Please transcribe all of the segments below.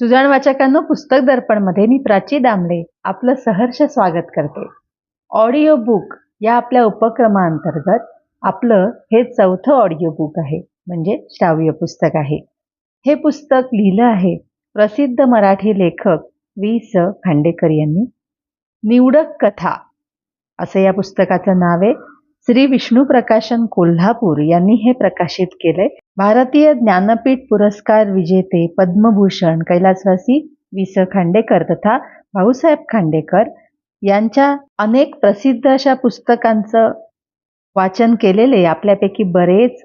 सुजाण वाचकांनो पुस्तक दर्पणमध्ये मी प्राची दामले आपलं सहर्ष स्वागत करते. ऑडिओ बुक या आपल्या उपक्रमाअंतर्गत आपलं हे चौथं ऑडिओ बुक आहे म्हणजे श्राव्य पुस्तक आहे. हे पुस्तक लिहिलं आहे प्रसिद्ध मराठी लेखक वी स खांडेकर यांनी. निवडक कथा असं या पुस्तकाचं नाव आहे. श्री विष्णू प्रकाशन कोल्हापूर यांनी हे प्रकाशित केलंय. भारतीय ज्ञानपीठ पुरस्कार विजेते पद्मभूषण कैलासवासी वि स खांडेकर तथा भाऊसाहेब खांडेकर यांच्या अनेक प्रसिद्ध अशा पुस्तकांचं वाचन केलेले. आपल्यापैकी बरेच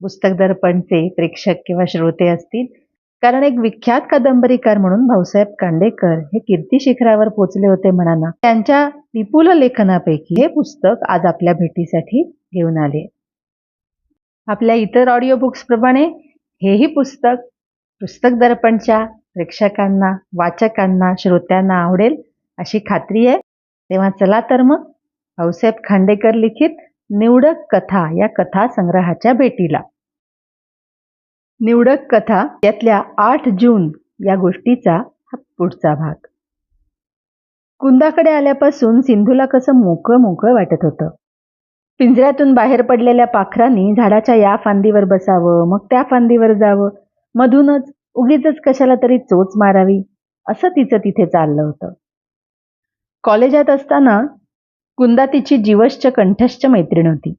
पुस्तक दर्पणचे प्रेक्षक किंवा श्रोते असतील. कारण एक विख्यात कादंबरीकार म्हणून भाऊसाहेब खांडेकर हे कीर्ती शिखरावर पोचले होते म्हणाना त्यांच्या विपुल लेखनापैकी हे पुस्तक आज आपल्या भेटीसाठी घेऊन आले. आपल्या इतर ऑडिओ बुक्स प्रमाणे हेही पुस्तक पुस्तक दर्पणच्या प्रेक्षकांना वाचकांना श्रोत्यांना आवडेल अशी खात्री आहे. तेव्हा चला तर मग भाऊसाहेब खांडेकर लिखित निवडक कथा या कथा संग्रहाच्या भेटीला. निवडक कथा यातल्या आठ जून या गोष्टीचा हा पुढचा भाग. कुंदाकडे आल्यापासून सिंधूला कसं मोकळं मोकळं वाटत होतं. पिंजऱ्यातून बाहेर पडलेल्या पाखरांनी झाडाच्या या फांदीवर बसावं मग त्या फांदीवर जावं. मधूनच उगीच कशाला तरी चोच मारावी असं तिचं तिथे चाललं होतं. कॉलेजात असताना कुंदा तिची जीवश्च कंठश्च मैत्रीण होती.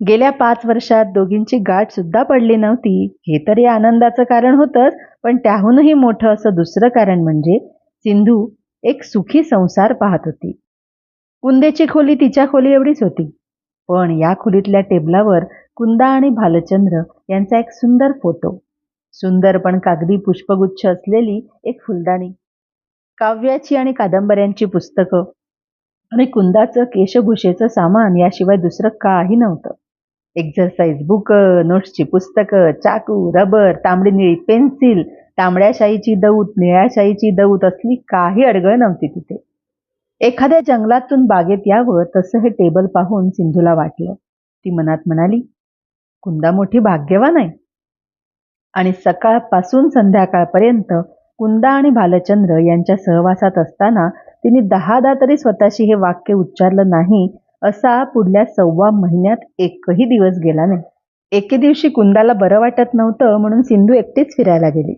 गेल्या पाच वर्षात दोघींची गाठ सुद्धा पडली नव्हती. हे तर या आनंदाचं कारण होतंच पण त्याहूनही मोठं असं दुसरं कारण म्हणजे सिंधू एक सुखी संसार पाहत होती. कुंदेची खोली तिच्या खोली एवढीच होती. पण या खोलीतल्या टेबलावर कुंदा आणि भालचंद्र यांचा एक सुंदर फोटो. सुंदर पण कागदी पुष्पगुच्छ असलेली एक फुलदाणी. काव्याची आणि कादंबऱ्यांची पुस्तकं आणि कुंदाचं केशभूषेचं सामान याशिवाय दुसरं काही नव्हतं. एक्झरसाईज बुक नोट्सची पुस्तकं चाकू रबर तांबडी निळी पेन्सिल तांबड्या शाईची दौत निळ्या शाईची दौत असली काही अडगळ नव्हती तिथे. एखाद्या जंगलातून बागेत यावं तसं हे टेबल पाहून सिंधूला वाटलं. ती मनात म्हणाली कुंदा मोठी भाग्यवान आहे. आणि सकाळपासून संध्याकाळपर्यंत कुंदा आणि भालचंद्र यांच्या सहवासात असताना तिने दहादा तरी स्वतःशी हे वाक्य उच्चारलं नाही असा पुढल्या सव्वा महिन्यात एकही दिवस गेला नाही. एके दिवशी कुंदाला बरं वाटत नव्हतं म्हणून सिंधू एकटीच फिरायला गेली.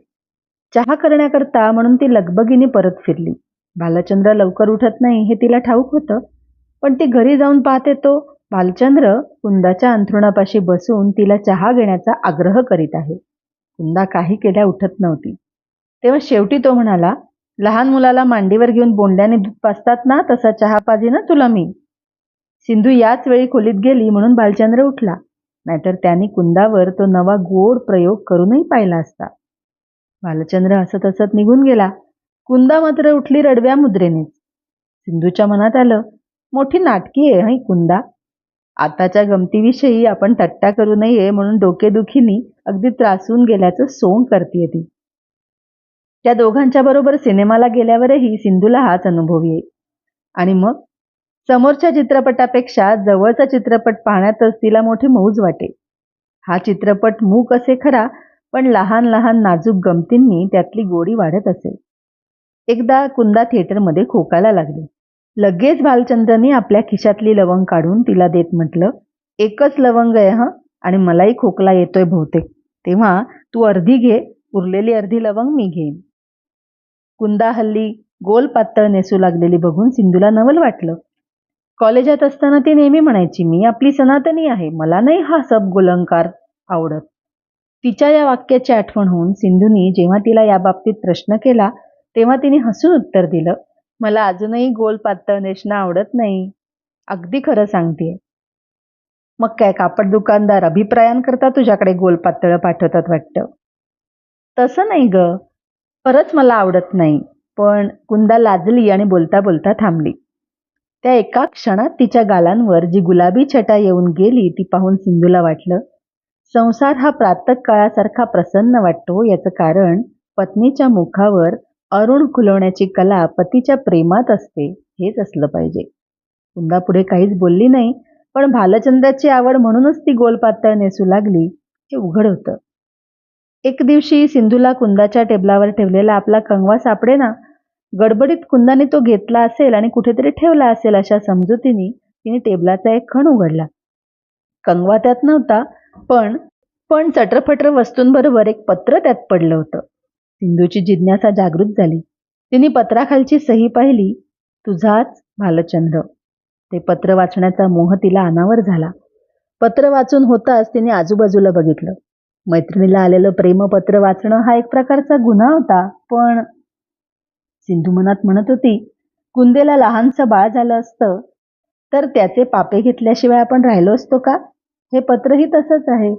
चहा करण्याकरता म्हणून ती लगबगीने परत फिरली. भालचंद्र लवकर उठत नाही हे तिला ठाऊक होतं. पण ती घरी जाऊन पाहते तो भालचंद्र कुंदाच्या अंथरुणापाशी बसून तिला चहा घेण्याचा आग्रह करीत आहे. कुंदा काही केल्या उठत नव्हती. तेव्हा शेवटी तो म्हणाला लहान मुलाला मांडीवर घेऊन बोंड्याने दूध पाजतात ना तसा चहा पाजी ना तुला मी. सिंधू याच वेळी खोलीत गेली म्हणून भालचंद्र उठला. नाहीतर त्यांनी कुंदावर तो नवा गोड प्रयोग करूनही पाहिला असता. भालचंद्र हसत हसत निघून गेला. कुंदा मात्र उठली रडव्या मुद्रेनेच. सिंधूच्या मनात आलं मोठी नाटकी आहे हई कुंदा? आताच्या गमतीविषयी आपण तट्टा करू नये म्हणून डोकेदुखीनी अगदी त्रासून गेल्याचं सोंग करते ती. त्या दोघांच्या बरोबर सिनेमाला गेल्यावरही सिंधूला हाच अनुभव येईल. आणि मग? समोरच्या चित्रपटापेक्षा जवळचा चित्रपट पाहण्यातच तिला मोठी मौज वाटे हा चित्रपट मूक असे खरा पण लहान लहान नाजूक गमतींनी त्यातली गोडी वाढत असे. एकदा कुंदा थिएटरमध्ये खोकायला लागली. लगेच भालचंद्रनी आपल्या खिशातली लवंग काढून तिला देत म्हटलं एकच लवंग आहे हं आणि मलाही खोकला येतोय बहुतेक. तेव्हा तू अर्धी घे उरलेली अर्धी लवंग मी घेईन. कुंदा हल्ली गोल पातळ नेसू लागलेली बघून सिंधूला नवल वाटलं. कॉलेजात असताना ती नेहमी म्हणायची मी आपली सनातनी आहे मला नाही हा सब गोलंकार आवडत. तिच्या या वाक्याची आठवण होऊन सिंधूनी जेव्हा तिला याबाबतीत प्रश्न केला तेव्हा तिने हसून उत्तर दिलं मला अजूनही गोल पातळ नेसणं आवडत नाही. अगदी खरं सांगते मग काय कापड दुकानदार अभिप्रायांकरता तुझ्याकडे गोल पातळ पाठवतात वाटतं? तसं नाही ग. खरंच मला आवडत नाही. पण कुंदा लाजली आणि बोलता बोलता थांबली. त्या एका क्षणात तिच्या गालांवर जी गुलाबी छटा येऊन गेली ती पाहून सिंधूला वाटलं संसार हा प्रातक काळासारखा प्रसन्न वाटतो याचं कारण पत्नीच्या मुखावर अरुण खुलवण्याची कला पतीच्या प्रेमात असते हेच असलं पाहिजे. कुंदा पुढे काहीच बोलली नाही पण भालचंद्राची आवड म्हणूनच ती गोलपातळ नेसू लागली हे उघड होतं. एक दिवशी सिंधूला कुंदाच्या टेबलावर ठेवलेला आपला कंगवा सापडे ना गडबडीत कुंदाने तो घेतला असेल आणि कुठेतरी ठेवला असेल अशा समजुतीने तिने टेबलाचा एक खण उघडला. कंगवा त्यात नव्हता पण पण चटरफटर वस्तूंबरोबर एक पत्र त्यात पडलं होतं. सिंधूची जिज्ञासा जागृत झाली. तिने पत्राखालची सही पाहिली. तुझाच भालचंद्र. ते पत्र वाचण्याचा मोह तिला अनावर झाला. पत्र वाचून होताच तिने आजूबाजूला बघितलं. मैत्रिणीला आलेलं प्रेमपत्र वाचणं हा एक प्रकारचा गुन्हा होता पण सिंधू मनात म्हणत होती कुंदेला लहानसं बाळ झालं असतं तर त्याचे पापे घेतल्याशिवाय आपण राहिलो असतो का? हे पत्रही तसंच आहे.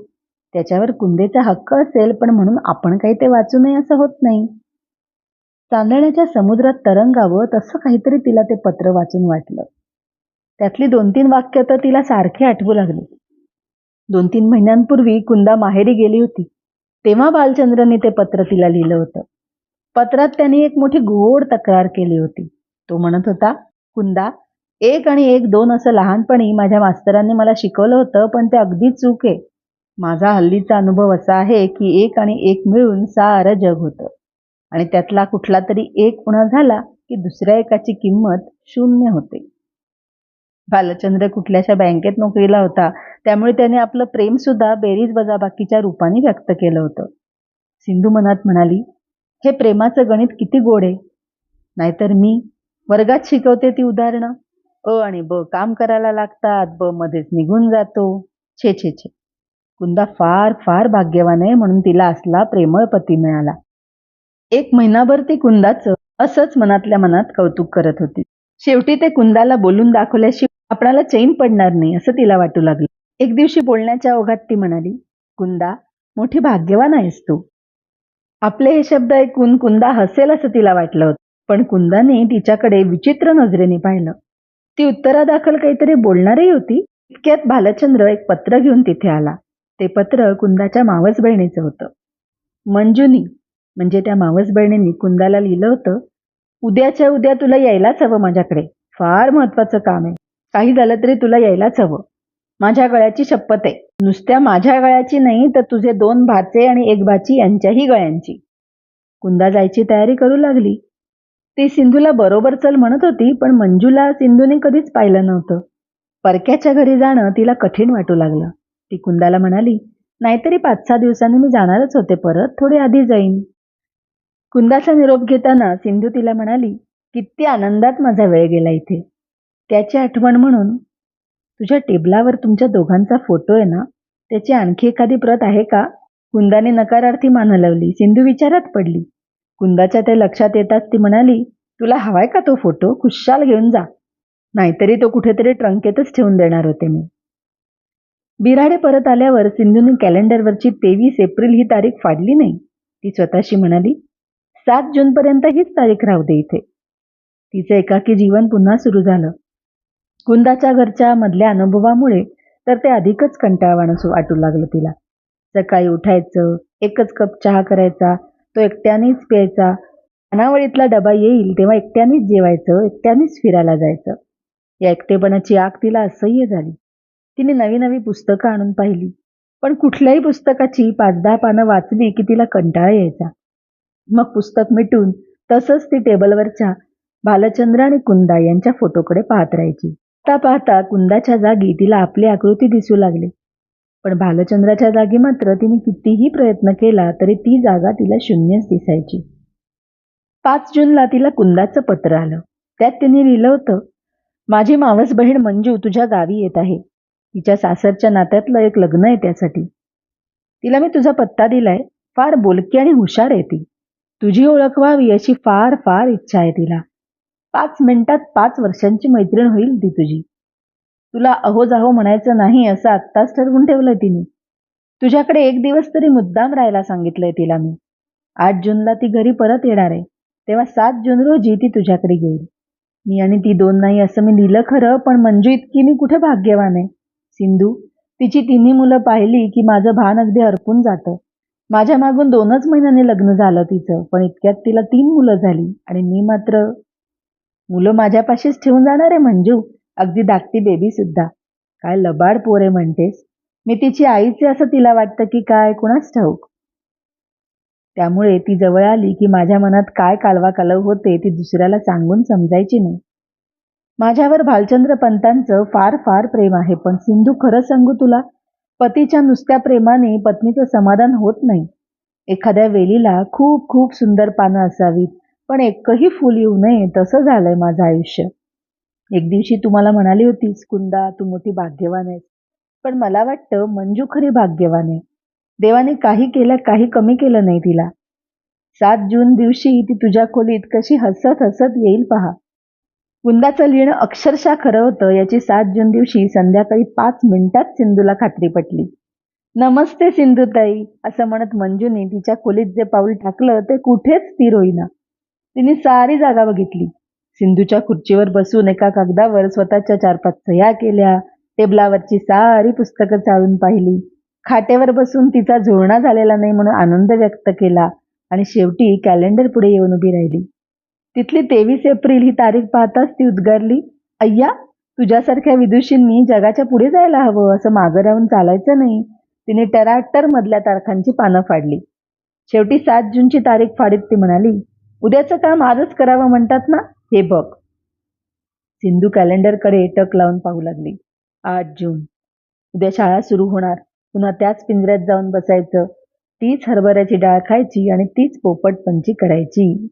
त्याच्यावर कुंदेचा हक्क असेल पण म्हणून आपण काही ते वाचू नये असं होत नाही. चांदण्याच्या समुद्रात तरंगावं तसं काहीतरी तिला ते पत्र वाचून वाटलं. त्यातली दोन तीन वाक्य तर तिला सारखी आठवू लागली. दोन तीन महिन्यांपूर्वी कुंदा माहेरी गेली होती. तेव्हा बालचंद्रने ते पत्र तिला लिहिलं होतं. पत्रात त्यांनी एक मोठी घोड तक्रार केली होती. तो म्हणत होता कुंदा एक आणि एक दोन असं लहानपणी माझ्या मास्तरांनी मला शिकवलं होतं पण ते अगदी चूक आहे. माझा हल्लीचा अनुभव असा आहे की एक आणि एक मिळून सारं जग होतं. आणि त्यातला कुठला तरी एक उणा झाला की दुसऱ्या एकाची किंमत शून्य होते. बालचंद्र कुठल्याशा बँकेत नोकरीला होता त्यामुळे त्याने आपलं प्रेम सुद्धा बेरीज वजाबाकीच्या रूपाने व्यक्त केलं होतं. सिंधू मनात म्हणाली हे प्रेमाचं गणित किती गोड आहे. नाहीतर मी वर्गात शिकवते ती उदाहरणं. अ आणि ब काम करायला लागतात. ब मध्येच निघून जातो. छे छे छे. कुंदा फार फार भाग्यवान आहे म्हणून तिला असला प्रेमळ पती मिळाला. एक महिनाभर ती कुंदाचं असंच मनातल्या मनात कौतुक करत होती. शेवटी ते कुंदाला बोलून दाखवल्याशिवाय आपणाला चैन पडणार नाही असं तिला वाटू लागलं. एक दिवशी बोलण्याच्या ओघात ती म्हणाली कुंदा मोठी भाग्यवान आहेस तू. आपले हे शब्द ऐकून कुंदा हसेल असं तिला वाटलं होतं. पण कुंदाने तिच्याकडे विचित्र नजरेने पाहिलं. ती उत्तरादाखल काहीतरी बोलणारही होती. इतक्यात भालचंद्र एक पत्र घेऊन तिथे आला. ते पत्र कुंदाच्या मावस बहिणीचं होतं. मंजुनी म्हणजे त्या मावस बहिणींनी कुंदाला लिहिलं होतं उद्याच्या उद्या तुला यायलाच हवं माझ्याकडे. फार महत्वाचं काम आहे. काही झालं तरी तुला यायलाच हवं. माझ्या गळ्याची शपथ आहे. नुसत्या माझ्या गळ्याची नाही तर तुझे दोन भाचे आणि एक भाची यांच्याही गळ्यांची. कुंदा जायची तयारी करू लागली. ती सिंधूला बरोबर चल म्हणत होती पण मंजूला सिंधूने कधीच पाहिलं नव्हतं. परक्याच्या घरी जाणं तिला कठीण वाटू लागलं. ती कुंदाला म्हणाली नाहीतरी पाच सहा दिवसांनी मी जाणारच होते परत थोडे आधी जाईन. कुंदाचा निरोप घेताना सिंधू तिला म्हणाली किती आनंदात माझा वेळ गेला इथे. त्याची आठवण म्हणून तुझ्या टेबलावर तुमच्या दोघांचा फोटो आहे ना? त्याची आणखी एखादी प्रत आहे का? कुंदाने नकारार्थी मान हलवली सिंधू विचारात पडली. कुंदाच्या ते लक्षात येताच ती म्हणाली तुला हवाय का तो फोटो? खुशाल घेऊन जा. नाहीतरी तो कुठेतरी ट्रंकेतच ठेवून देणार होते मी. बिराडे परत आल्यावर सिंधूने कॅलेंडरवरची तेवीस एप्रिल ही तारीख फाडली नाही. ती स्वतःशी म्हणाली सात जूनपर्यंत हीच तारीख राहू दे इथे. तिचं एकाकी जीवन पुन्हा सुरू झालं. कुंदाच्या घरच्या मधल्या अनुभवामुळे तर ते अधिकच कंटाळवाणं सु- वाटू लागलं तिला. सकाळी उठायचं एकच कप चहा करायचा तो एकट्यानेच प्यायचा. अनावळीतला डबा येईल तेव्हा एकट्यानेच जेवायचं एकट्यानेच फिरायला जायचं. या एकटेपणाची आग तिला असह्य झाली. तिने नवी नवी पुस्तकं आणून पाहिली. पण कुठल्याही पुस्तकाची पाच दहा पानं वाचली की तिला कंटाळा यायचा. मग पुस्तक मिटून तसंच ती टेबलवरच्या भालचंद्र आणि कुंदा यांच्या फोटोकडे पाहत राहायची. पाहता पाहता कुंदाच्या जागी तिला आपली आकृती दिसू लागली. पण भालचंद्राच्या जागी मात्र तिने कितीही प्रयत्न केला तरी ती जागा तिला शून्यच दिसायची. पाच जूनला तिला कुंदाचं पत्र आलं. त्यात तिने लिहिलं होतं माझी मावस बहीण मंजू तुझ्या गावी येत आहे. तिच्या सासरच्या नात्यातलं एक लग्न आहे त्यासाठी. तिला मी तुझा पत्ता दिलाय. फार बोलकी आणि हुशार आहे ती. तुझी ओळख व्हावी अशी फार फार इच्छा आहे तिला. पाच मिनिटात पाच वर्षांची मैत्रीण होईल ती तुझी. तुला अहो जाहो म्हणायचं नाही असं आत्ताच ठरवून ठेवलंय तिने. तुझ्याकडे एक दिवस तरी मुद्दाम राहायला सांगितलंय तिला मी. आठ जूनला ती घरी परत येणार आहे. तेव्हा सात जून रोजी ती तुझ्याकडे येईल. मी आणि ती दोन नाही असं मी लिहिलं खरं पण मंजू इतकी मी कुठे भाग्यवान आहे? सिंधू तिची तिन्ही मुलं पाहिली की माझं भान अगदी हरपून जातं. माझ्या मागून दोनच महिन्याने लग्न झालं तिचं पण इतक्यात तिला तीन मुलं झाली आणि मी मात्र मुलं माझ्यापाशीच ठेवून जाणार आहे मंजू. अगदी धाकटी बेबी सुद्धा. काय लबाड पोरे म्हणतेस. मी तिची आईचे असं तिला वाटतं की काय कुणाच ठाऊक? त्यामुळे ती जवळ आली की माझ्या मनात काय कालवा कालव होते ती दुसऱ्याला सांगून समजायची नाही. माझ्यावर भालचंद्र पंतांचं फार फार प्रेम आहे पण सिंधू खरं सांगू तुला पतीच्या नुसत्या प्रेमाने पत्नीचं समाधान होत नाही. एखाद्या वेलीला खूप खूप सुंदर पानं असावीत. पण एकही फूल येऊ नये तसं झालंय माझं आयुष्य. एक दिवशी तुम्हाला म्हणाली होतीस कुंदा तू मोठी भाग्यवान आहेस. पण मला वाटतं मंजू खरी भाग्यवान आहे. देवाने काही केलं काही कमी केलं नाही तिला. सात जून दिवशी ती तुझ्या खोलीत कशी हसत हसत येईल पहा. कुंदाचं लिहिणं अक्षरशः खरं होतं याची सात जून दिवशी संध्याकाळी पाच मिनिटात सिंधूला खात्री पटली. नमस्ते सिंधुताई असं म्हणत मंजूने तिच्या खोलीत जे पाऊल टाकलं ते कुठेच स्थिर होईना. तिने सारी जागा बघितली. सिंधूच्या खुर्चीवर बसून एका कागदावर स्वतःच्या चार पाच सह्या केल्या. टेबलावरची सारी पुस्तकं चाळून पाहिली. खाटेवर बसून तिचा झोळणा झालेला नाही म्हणून आनंद व्यक्त केला आणि शेवटी कॅलेंडर पुढे येऊन उभी राहिली. तिथली तेवीस एप्रिल ही तारीख पाहताच ती उद्गारली अय्या तुझ्यासारख्या विदुषींनी जगाच्या पुढे जायला हवं असं मागं राहून चालायचं नाही. तिने टराटर मधल्या तारखांची पानं फाडली. शेवटी सात जूनची तारीख फाडीत ती म्हणाली उद्याचं काम आजच करावं म्हणतात ना? हे बघ. सिंधू कॅलेंडरकडे टक लावून पाहू लागली. आठ जून. उद्या शाळा सुरू होणार. पुन्हा त्याच पिंजऱ्यात जाऊन बसायचं. तीच हरभऱ्याची डाळ खायची आणि तीच पोपट पंची करायची.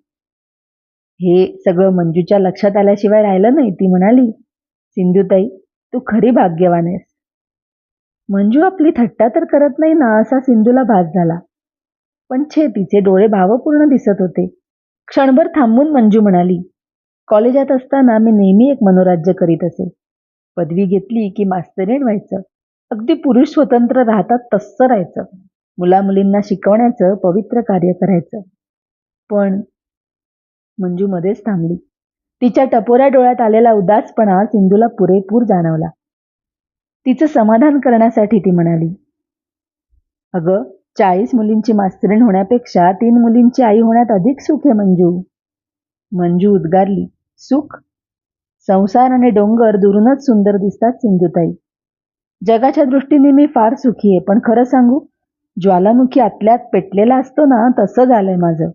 हे सगळं मंजूच्या लक्षात आल्याशिवाय राहिलं नाही ती म्हणाली. सिंधुताई तू खरी भाग्यवान आहेस. मंजू आपली थट्टा तर करत नाही ना असा सिंधूला भास झाला. पण छे तिचे डोळे भावपूर्ण दिसत होते. क्षणभर थांबून मंजू म्हणाली कॉलेजात असताना मी नेहमी एक मनोराज्य करीत असे. पदवी घेतली की मास्तरीण व्हायचं. अगदी पुरुष स्वतंत्र राहतात तसं राहायचं. मुलामुलींना शिकवण्याचं पवित्र कार्य करायचं. पण मंजू मध्येच थांबली. तिच्या टपोऱ्या डोळ्यात आलेला उदासपणा सिंधूला पुरेपूर जाणवला. तिचं समाधान करण्यासाठी ती म्हणाली अगं चाळीस मुलींची मास्तरीण होण्यापेक्षा तीन मुलींची आई होण्यात अधिक सुख आहे मंजू. मंजू उद्गारली. सुख? संसार आणि डोंगर दुरूनच सुंदर दिसतात सिंधुताई. जगाच्या दृष्टीने मी फार सुखी आहे पण खरं सांगू ज्वालामुखी आतल्यात पेटलेला असतो ना तसं झालंय माझं.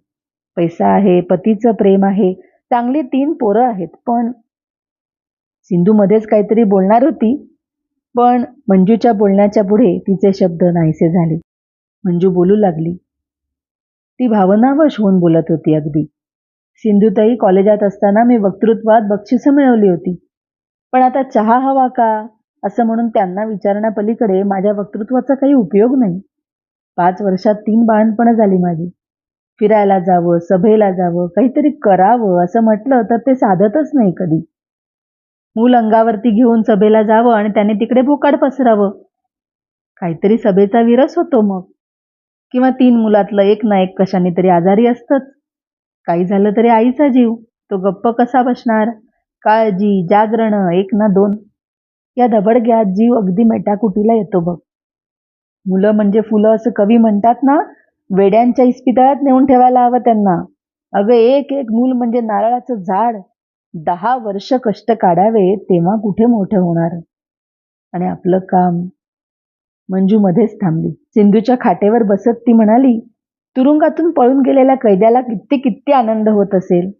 पैसा आहे पतीचं प्रेम आहे चांगली तीन पोरं आहेत पण सिंधू मध्येच काहीतरी बोलणार होती पण मंजूच्या बोलण्याच्या पुढे तिचे शब्द नाहीसे झाले. मंजू बोलू लागली. ती भावनावश होऊन बोलत होती अगदी. सिंधुताई कॉलेजात असताना मी वक्तृत्वात बक्षिसं मिळवली होती. पण आता चहा हवा का? असं म्हणून त्यांना विचारण्यापलीकडे माझ्या वक्तृत्वाचा काही उपयोग नाही. पाच वर्षात तीन बाळणपणं झाली माझी. फिरायला जावं सभेला जावं काहीतरी करावं असं म्हटलं तर ते साधतच नाही कधी. मूल अंगावरती घेऊन सभेला जावं आणि त्याने तिकडे भोकाड पसरावं. काहीतरी सभेचा विरस होतो मग. किंवा तीन मुलातलं एक ना एक कशाने तरी आजारी असतंच. काही झालं तरी आईचा जीव. तो गप्प कसा बसणार? काळजी जागरण एक ना दोन. या धबडग्यात जीव अगदी मेटाकुटीला येतो बघ. मुलं म्हणजे फुलं असं कवी म्हणतात ना वेड्यांच्या इस्पितळात नेऊन ठेवायला हवं त्यांना. अगं एक एक मूल म्हणजे नारळाचं झाड. दहा वर्ष कष्ट काढावे तेव्हा कुठे मोठं होणार? आणि आपलं काम मंजू मध्येच थांबली. सिंधूच्या खाटेवर बसत ती म्हणाली तुरुंगातून पळून गेलेल्या कैद्याला किती किती आनंद होत असेल?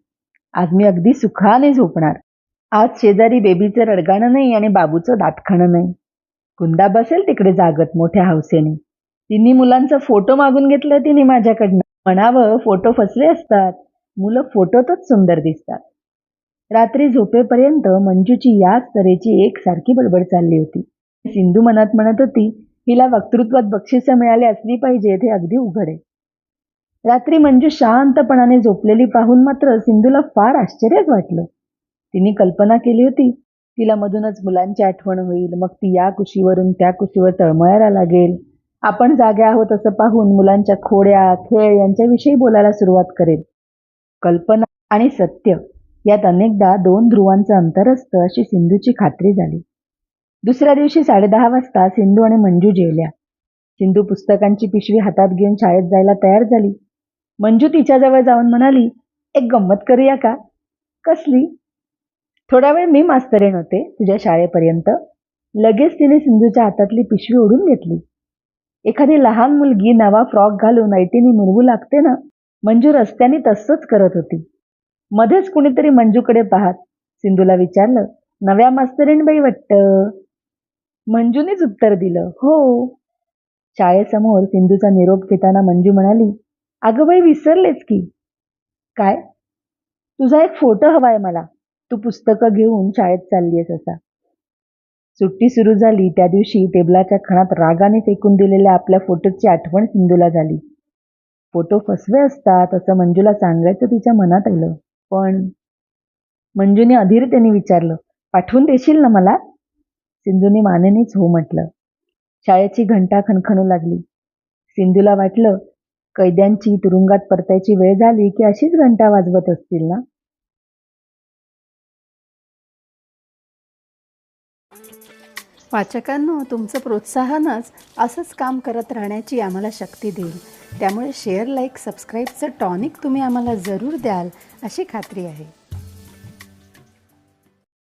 आज मी अगदी सुखाने झोपणार. आज शेजारी बेबीचं रडगाणं नाही आणि बाबूचं दातखाणं नाही. कुंदा बसेल तिकडे जागत मोठ्या हौसेने. तिन्ही मुलांचा फोटो मागून घेतला तिने माझ्याकडनं. म्हणावं फोटो फसले असतात. मुलं फोटोतच सुंदर दिसतात. रात्री झोपेपर्यंत मंजूची याच तऱ्हेची एकसारखी बडबड चालली होती. सिंधू मनात म्हणत होती हिला वक्तृत्वात बक्षिसं मिळाली असली पाहिजेत हे अगदी उघड आहे. रात्री मंजू शांतपणाने झोपलेली पाहून मात्र सिंधूला फार आश्चर्यच वाटलं. तिने कल्पना केली होती तिला मधूनच मुलांची आठवण होईल मग ती या कुशीवरून त्या कुशीवर तळमळायला लागेल. आपण जागे आहोत असं पाहून मुलांच्या खोड्या खेळ यांच्याविषयी बोलायला सुरुवात करेल. कल्पना आणि सत्य यात अनेकदा दोन ध्रुवांचं अंतर असतं अशी सिंधूची खात्री झाली. दुसऱ्या दिवशी साडेदहा वाजता सिंधू आणि मंजू जेवल्या. सिंधू पुस्तकांची पिशवी हातात घेऊन शाळेत जायला तयार झाली. मंजू तिच्याजवळ जाऊन म्हणाली एक गंमत करूया का? कसली? थोडा वेळ मी मास्तरीण होते तुझ्या शाळेपर्यंत. लगेच तिने सिंधूच्या हातातली पिशवी ओढून घेतली. एखादी लहान मुलगी नवा फ्रॉक घालून ऐटीने मिरवू लागते ना मंजू रस्त्याने तसंच करत होती. मध्येच कुणीतरी मंजूकडे पाहत सिंधूला विचारलं नव्या मास्तरीणबाई वाटतं? मंजूनेच उत्तर दिलं. हो. शाळेसमोर सिंधूचा निरोप घेताना मंजू म्हणाली अगं बाई विसरलेच की. काय? तुझा एक फोटो हवाय मला. तू पुस्तकं घेऊन शाळेत चाललीयस असा. सुट्टी सुरू झाली. त्या दिवशी टेबलाच्या खणात रागाने फेकून दिलेल्या आपल्या फोटोची आठवण सिंधूला झाली. फोटो फसवे असतात असं मंजूला सांगायचं तिच्या मनात आलं. पण मंजूने अधीरतेने विचारलं पाठवून देशील ना मला? सिंधूने मानेनेच हो म्हटलं. शाळेची घंटा खणखणू लागली. सिंधूला वाटलं कैद्यांची तुरुंगात परतायची वेळ झाली की अशीच घंटा वाजवत असतील ना? वाचकांनो तुमचं प्रोत्साहनच असंच काम करत राहण्याची आम्हाला शक्ती देईल. त्यामुळे शेअर लाईक सबस्क्राईबचं टॉनिक तुम्ही आम्हाला जरूर द्याल अशी खात्री आहे.